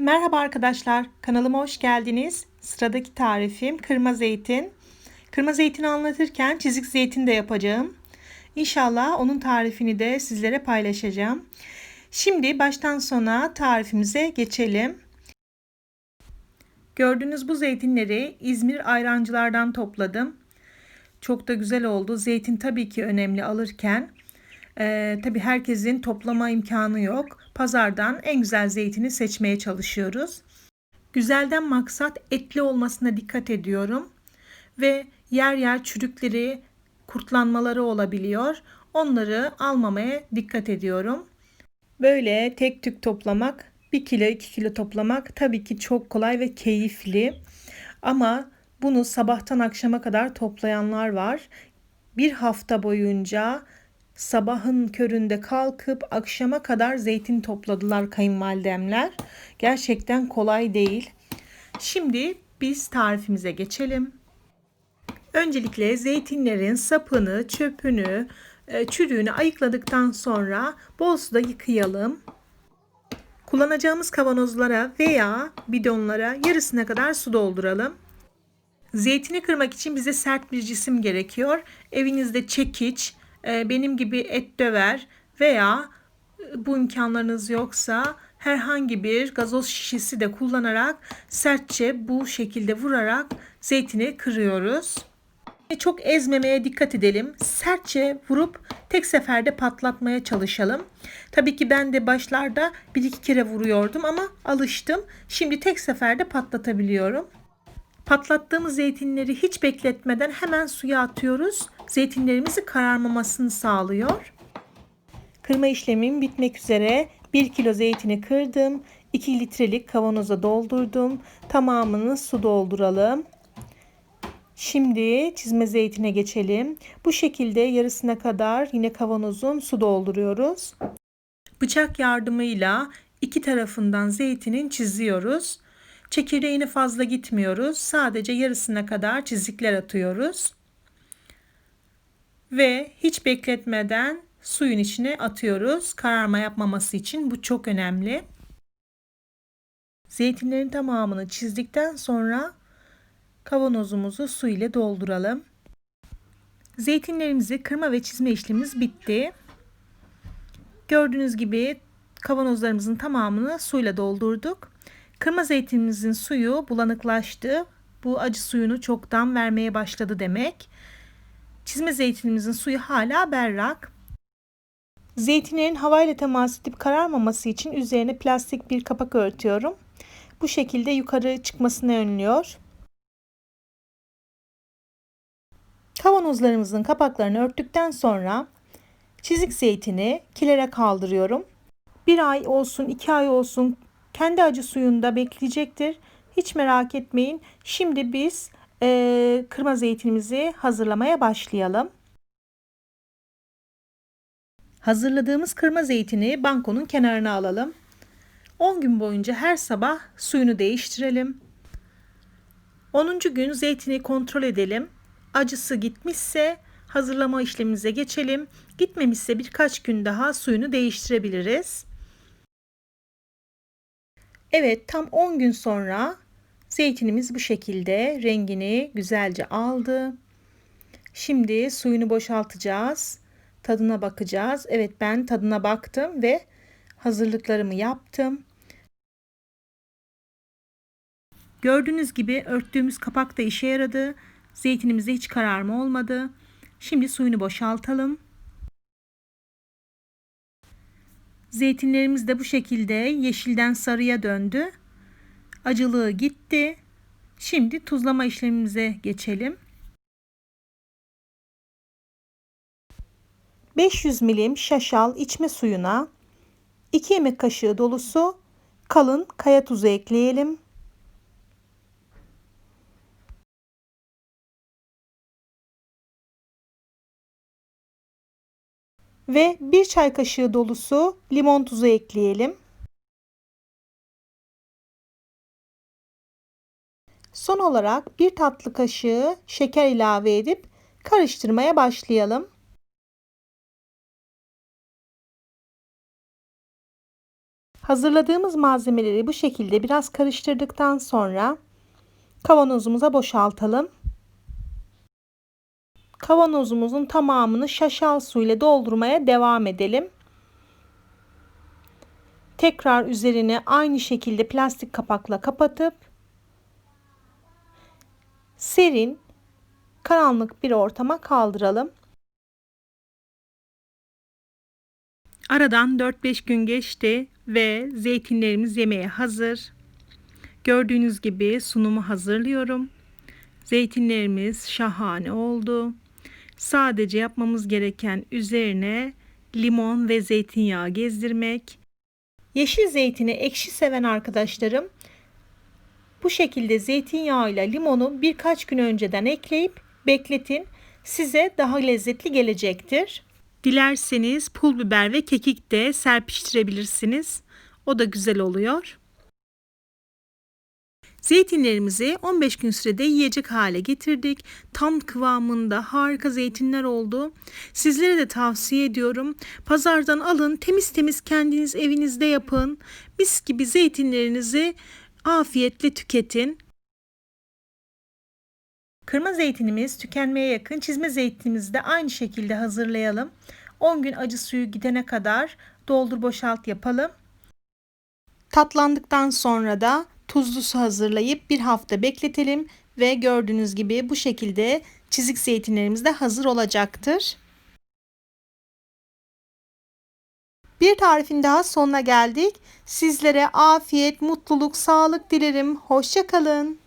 Merhaba arkadaşlar, kanalıma hoş geldiniz. Sıradaki tarifim kırma zeytin. Kırma zeytini anlatırken çizik zeytin de yapacağım. İnşallah onun tarifini de sizlere paylaşacağım. Şimdi baştan sona tarifimize geçelim. Gördüğünüz bu zeytinleri İzmir ayrancılardan topladım. Çok da güzel oldu. Zeytin tabii ki önemli alırken. Ee, tabii herkesin toplama imkanı yok. Pazardan en güzel zeytini seçmeye çalışıyoruz. Güzelden maksat etli olmasına dikkat ediyorum. Ve yer yer çürükleri, kurtlanmaları olabiliyor. Onları almamaya dikkat ediyorum. Böyle tek tük toplamak, 1 kilo 2 kilo toplamak tabii ki çok kolay ve keyifli. Ama bunu sabahtan akşama kadar toplayanlar var. Bir hafta boyunca sabahın köründe kalkıp akşama kadar zeytin topladılar kayınvalidemler. Gerçekten kolay değil. Şimdi biz tarifimize geçelim. Öncelikle zeytinlerin sapını, çöpünü, e, çürüğünü ayıkladıktan sonra bol suda yıkayalım. Kullanacağımız kavanozlara veya bidonlara yarısına kadar su dolduralım. Zeytini kırmak için bize sert bir cisim gerekiyor. Evinizde çekiç, benim gibi et döver veya e, bu imkanlarınız yoksa herhangi bir gazoz şişesi de kullanarak sertçe bu şekilde vurarak zeytini kırıyoruz. Çok ezmemeye dikkat edelim. Sertçe vurup tek seferde patlatmaya çalışalım. Tabii ki ben de başlarda bir iki kere vuruyordum ama alıştım. Şimdi tek seferde patlatabiliyorum. Patlattığımız zeytinleri hiç bekletmeden hemen suya atıyoruz. Zeytinlerimizi kararmamasını sağlıyor. Kırma işlemim bitmek üzere. 1 kilo zeytini kırdım. 2 litrelik kavanoza doldurdum. Tamamını su dolduralım. Şimdi çizme zeytine geçelim. Bu şekilde yarısına kadar yine kavanozun su dolduruyoruz. Bıçak yardımıyla iki tarafından zeytinin çiziyoruz. Çekirdeğini fazla gitmiyoruz. Sadece yarısına kadar çizikler atıyoruz. Ve hiç bekletmeden suyun içine atıyoruz. Kararma yapmaması için bu çok önemli. Zeytinlerin tamamını çizdikten sonra kavanozumuzu su ile dolduralım. Zeytinlerimizi kırma ve çizme işlemimiz bitti. Gördüğünüz gibi kavanozlarımızın tamamını suyla doldurduk. Kırma zeytinimizin suyu bulanıklaştı. Bu acı suyunu çoktan vermeye başladı demek. Çizme zeytinimizin suyu hala berrak. Zeytinlerin havayla temas edip kararmaması için üzerine plastik bir kapak örtüyorum. Bu şekilde yukarı çıkmasını önlüyor. Kavanozlarımızın kapaklarını örttükten sonra çizik zeytini kilere kaldırıyorum. Bir ay olsun, iki ay olsun kendi acı suyunda bekleyecektir. Hiç merak etmeyin. Şimdi biz e, kırma zeytinimizi hazırlamaya başlayalım. Hazırladığımız kırma zeytini bankonun kenarına alalım. 10 gün boyunca her sabah suyunu değiştirelim. 10. gün zeytini kontrol edelim. Acısı gitmişse hazırlama işlemimize geçelim. Gitmemişse birkaç gün daha suyunu değiştirebiliriz. Evet tam 10 gün sonra zeytinimiz bu şekilde rengini güzelce aldı. Şimdi suyunu boşaltacağız. Tadına bakacağız. Evet ben tadına baktım ve hazırlıklarımı yaptım. Gördüğünüz gibi örttüğümüz kapak da işe yaradı. Zeytinimizde hiç kararma olmadı. Şimdi suyunu boşaltalım. Zeytinlerimiz de bu şekilde yeşilden sarıya döndü. Acılığı gitti. Şimdi tuzlama işlemimize geçelim. 500 milim şaşal içme suyuna 2 yemek kaşığı dolusu kalın kaya tuzu ekleyelim. ve 1 çay kaşığı dolusu limon tuzu ekleyelim. Son olarak 1 tatlı kaşığı şeker ilave edip karıştırmaya başlayalım. Hazırladığımız malzemeleri bu şekilde biraz karıştırdıktan sonra kavanozumuza boşaltalım. Kavanozumuzun tamamını şaşal su ile doldurmaya devam edelim. Tekrar üzerine aynı şekilde plastik kapakla kapatıp serin karanlık bir ortama kaldıralım. Aradan 4-5 gün geçti ve zeytinlerimiz yemeğe hazır. Gördüğünüz gibi sunumu hazırlıyorum. Zeytinlerimiz şahane oldu. Sadece yapmamız gereken üzerine limon ve zeytinyağı gezdirmek. Yeşil zeytini ekşi seven arkadaşlarım bu şekilde zeytinyağıyla limonu birkaç gün önceden ekleyip bekletin. Size daha lezzetli gelecektir. Dilerseniz pul biber ve kekik de serpiştirebilirsiniz. O da güzel oluyor. Zeytinlerimizi 15 gün sürede yiyecek hale getirdik. Tam kıvamında harika zeytinler oldu. Sizlere de tavsiye ediyorum. Pazardan alın, temiz temiz kendiniz evinizde yapın. Mis gibi zeytinlerinizi afiyetle tüketin. Kırmızı zeytinimiz tükenmeye yakın. Çizme zeytinimizi de aynı şekilde hazırlayalım. 10 gün acı suyu gidene kadar doldur boşalt yapalım. Tatlandıktan sonra da tuzlu su hazırlayıp bir hafta bekletelim ve gördüğünüz gibi bu şekilde çizik zeytinlerimiz de hazır olacaktır. Bir tarifin daha sonuna geldik. Sizlere afiyet, mutluluk, sağlık dilerim. Hoşçakalın.